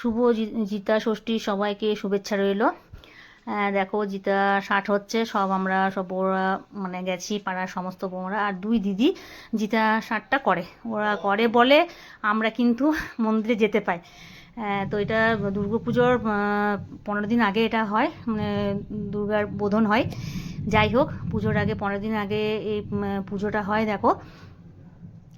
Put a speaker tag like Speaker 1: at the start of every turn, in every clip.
Speaker 1: শুভ জিতা ষষ্ঠী সবাইকে শুভেচ্ছা রইল। দেখো জিতা ষাট হচ্ছে সব আমরা সব বউরা মানে গেছি পাড়ার সমস্ত বউরা। আর দুই দিদি জিতা ষাটটা করে। ওরা করে বলে আমরা কিন্তু মন্দিরে যেতে পাই। তো এটা দুর্গাপুজোর পনেরো দিন আগে এটা হয় মানে দুর্গার বোধন হয়। যাই হোক পুজোর আগে পনেরো দিন আগে এই পুজোটা হয় দেখো।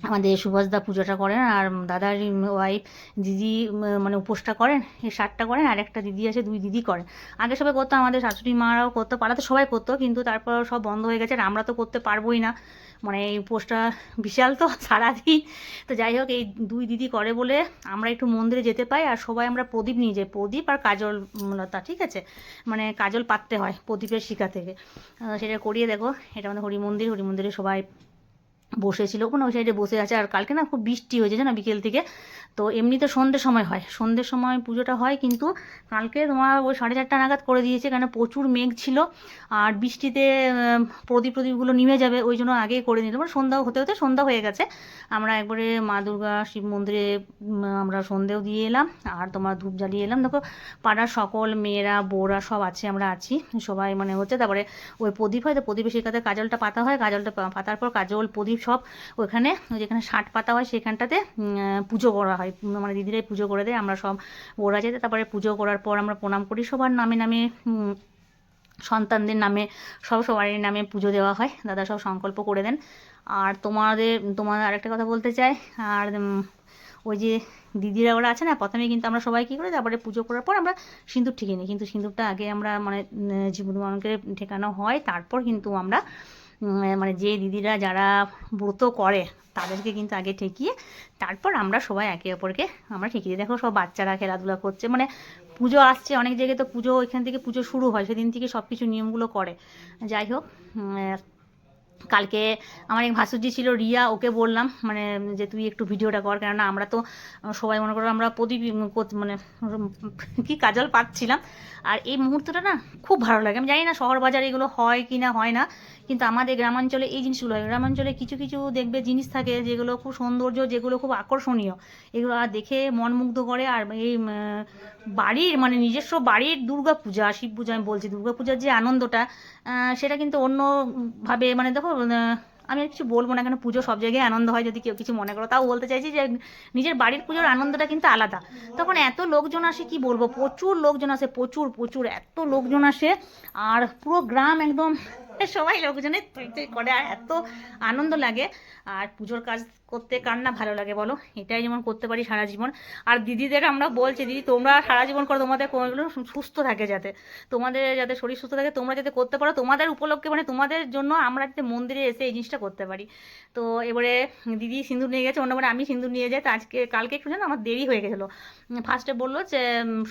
Speaker 1: আমাদের সুভাষদা পুজোটা করেন আর দাদার ওয়াইফ দিদি মানে উপোসটা করেন ষাটটা করেন, আর একটা দিদি আছে, দুই দিদি করেন। আগে সবাই করতো, আমাদের শাশুড়ি মারাও করতো, পাড়াতে সবাই করতো, কিন্তু তারপর সব বন্ধ হয়ে গেছে, আর আমরা তো করতে পারবোই না। মানে এই উপোসটা বিশাল তো, সারাদিন। তো যাই হোক, এই দুই দিদি করে বলে আমরা একটু মন্দিরে যেতে পাই, আর সবাই আমরা প্রদীপ নিয়ে যাই, প্রদীপ আর কাজল লতা, ঠিক আছে? মানে কাজল পাততে হয় প্রদীপের শিকা থেকে। সেটা করিয়ে দেখো, এটা আমাদের হরি মন্দির হরি সবাই বসেছিল ওখানে ওই সাইডে বসে আছে। আর কালকে না খুব বৃষ্টি হয়েছে জানো বিকেল থেকে। তো এমনিতে সন্ধ্যের সময় হয়। সন্ধ্যের সময় পুজোটা হয় কিন্তু কালকে তোমার ওই সাড়ে চারটা নাগাদ করে দিয়েছে কেন প্রচুর মেঘ ছিল। আর বৃষ্টিতে প্রদীপ প্রদীপগুলো নিমে যাবে ওই জন্য আগে করে নিলাম মানে সন্ধ্যা হতে হতে সন্ধ্যা হয়ে গেছে। আমরা একবারে মা দুর্গা শিব মন্দিরে আমরা সন্ধেও দিয়ে এলাম। আর তোমার ধূপ জ্বালিয়ে এলাম। দেখো পাড়ার সকল মেয়েরা বোরা সব আছে, আমরা আছি। সবাই মানে হচ্ছে তারপরে ওই প্রদীপ হয় তো প্রদীপের শিকাতে কাজলটা পাতা হয়। কাজলটা পাতার পর কাজল, প্রদীপ সব ওখানে ওই যেখানে ষাট পাতা হয় সেখানটাতে পুজো করা হয়। মানে দিদিরাই পুজো করে দেয় আমরা সব ওরা যেতে তারপরে পুজো করার পর আমরা প্রণাম করি। সবার নামে নামে সন্তানদের নামে সব সবারই নামে পুজো দেওয়া হয়। দাদা সব সংকল্প করে দেন। আর তোমাদের তোমাদের আরেকটা কথা বলতে চাই আর ওই যে দিদিরা ওরা আছে না প্রথমে কিন্তু আমরা সবাই কী করি তারপরে পুজো করার পর আমরা সিঁদুর ঠিকে নিই। কিন্তু সিঁদুরটা আগে আমরা মানে উম, জীবন মরণকে ঠেকানো হয় তারপর কিন্তু আমরা মানে যে দিদিরা যারা ব্রত করে, তাদেরকে কিন্তু আগে ঠেকিয়ে তারপর আমরা সবাই একে অপরকে, আমরা ঠেকিয়ে দেখো সব বাচ্চারা খেলাধুলা করছে মানে পুজো আসছে, অনেক জায়গায় তো পুজো ওইখান থেকে পুজো শুরু হয়, সেদিন থেকে সব কিছু নিয়মগুলো করে। যাই হোক কালকে আমার এক ভাসুজি ছিল, রিয়া, ওকে বললাম মানে যে তুই একটু ভিডিওটা কর, কেননা আমরা তো সবাই মনে করো আমরা প্রদীপ মানে কি কাজল পাচ্ছিলাম। আর এই মুহূর্তটা না খুব ভালো লাগে। আমি জানি না শহর বাজার এগুলো হয় কি না হয় না, কিন্তু আমাদের গ্রামাঞ্চলে এই জিনিসগুলো হয়। গ্রামাঞ্চলে কিছু কিছু দেখবে জিনিস থাকে যেগুলো খুব সৌন্দর্য, যেগুলো খুব আকর্ষণীয়। এগুলো আর দেখে মন মুগ্ধ করে। আর এই বাড়ির মানে নিজস্ব বাড়ির দুর্গা পূজা শিব পূজা, আমি বলছি দুর্গা পূজার যে আনন্দটা সেটা কিন্তু অন্যভাবে মানে দেখো আমি কিছু বলব না কেন? পুজো সব জায়গায় আনন্দ হয় যদি কেউ কিছু মনে করো। তাও বলতে চাইছি যে, নিজের বাড়ির পুজোর আনন্দটা কিন্তু আলাদা। তখন এত লোকজন আসে, কি বলব? প্রচুর লোকজন আসে, প্রচুর প্রচুর, এত লোকজন আসে। আর পুরো গ্রাম একদম, সবাই লোকজনের করে, আর এত আনন্দ লাগে। আর পুজোর কাজ করতে কার না ভালো লাগে বলো? এটাই যেমন করতে পারি সারা জীবন। আর দিদিদের আমরা বলছি, দিদি, তোমরা সারা জীবন করো, তোমাদের কোনোগুলো সুস্থ থাকে যাতে। তোমাদের যাতে শরীর সুস্থ থাকে, তোমরা যাতে করতে পারো, তোমাদের উপলক্ষে মানে তোমাদের জন্য আমরা যাতে মন্দিরে এসে এই জিনিসটা করতে পারি। তো এবারে দিদি সিঁদুর নিয়ে গেছে অন্যবার আমি সিঁদুর নিয়ে যাই, তো আজকে, কালকে একটু জানো, আমার দেরি হয়ে গেছিল। ফার্স্টে বলল যে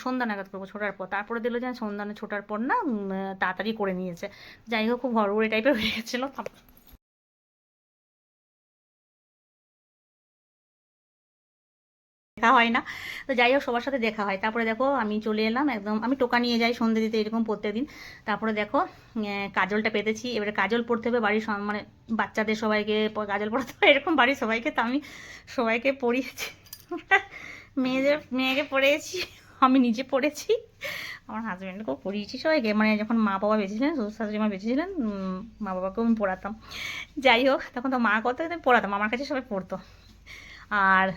Speaker 1: সন্ধ্যা নাগাদ করব ছোটার পর। তারপরে দিল যে, সন্ধ্যা ছোটার পর না তাড়াতাড়ি করে নিয়েছে যাই হোক, খুব হড়বড়ে টাইপের হয়ে গেছিল। দেখা হয় না। তো যাই হোক, সবার সাথে দেখা হয়। তারপরে দেখো, আমি চলে এলাম একদম, আমি টোকা নিয়ে যাই সন্ধ্যে দিতে এরকম প্রত্যেকদিন। তারপরে দেখো কাজলটা পেতেছি। এবারে কাজল পড়তে হবে বাড়ির মানে বাচ্চাদের সবাইকে কাজল পড়াতে হবে এরকম বাড়ির সবাইকে, তো আমি সবাইকে পড়িয়েছি। মেয়েদের, মেয়েকে পড়িয়েছি, আমি নিজে পড়েছি। আমার হাজব্যান্ডকেও পড়িয়েছি সবাইকে। মানে যখন মা বাবা বেঁচেছিলেন, শ্বশুর শাশুড়ি মা বেঁচেছিলেন মা বাবাকেও আমি পড়াতাম। যাই হোক, তখন তো মা আমি পড়াতাম, আমার কাছে সবাই পড়তো। আর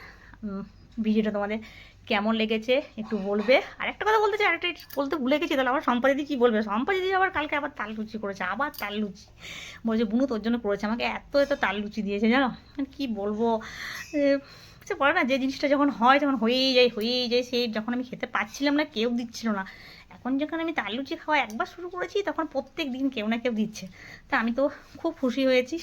Speaker 1: ভিডিওটা তোমাদের কেমন লেগেছে একটু বলবে? আর একটা কথা বলতে চাই, আরেকটা বলতে ভুলে গেছি, তাহলে আবার সম্পাদিদি কী বলবে? সম্পাদিদি আবার কালকে আবার তাল লুচি করেছে, আবার তাল লুচি। বলছে, বুনু, তোর জন্য করেছে, আমাকে এত এত তাল লুচি দিয়েছে, জানো? মানে কী বলব? সে বলে না, যে জিনিসটা যখন হয়, তখন হয়েই যায় হয়েই যায়। সেই যখন আমি খেতে পাচ্ছিলাম না, কেউ দিচ্ছিল না। এখন যখন আমি তাল লুচি খাওয়া একবার শুরু করেছি, তখন প্রত্যেক দিন কেউ না কেউ দিচ্ছে। তা আমি তো খুব খুশি হয়েছি।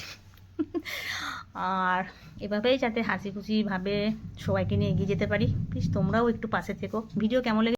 Speaker 1: আর এভাবেই যাতে হাসি খুশিভাবে সবাইকে নিয়ে এগিয়ে যেতে পারি। প্লিজ তোমরাও একটু পাশে থেকো। ভিডিও কেমন লেগে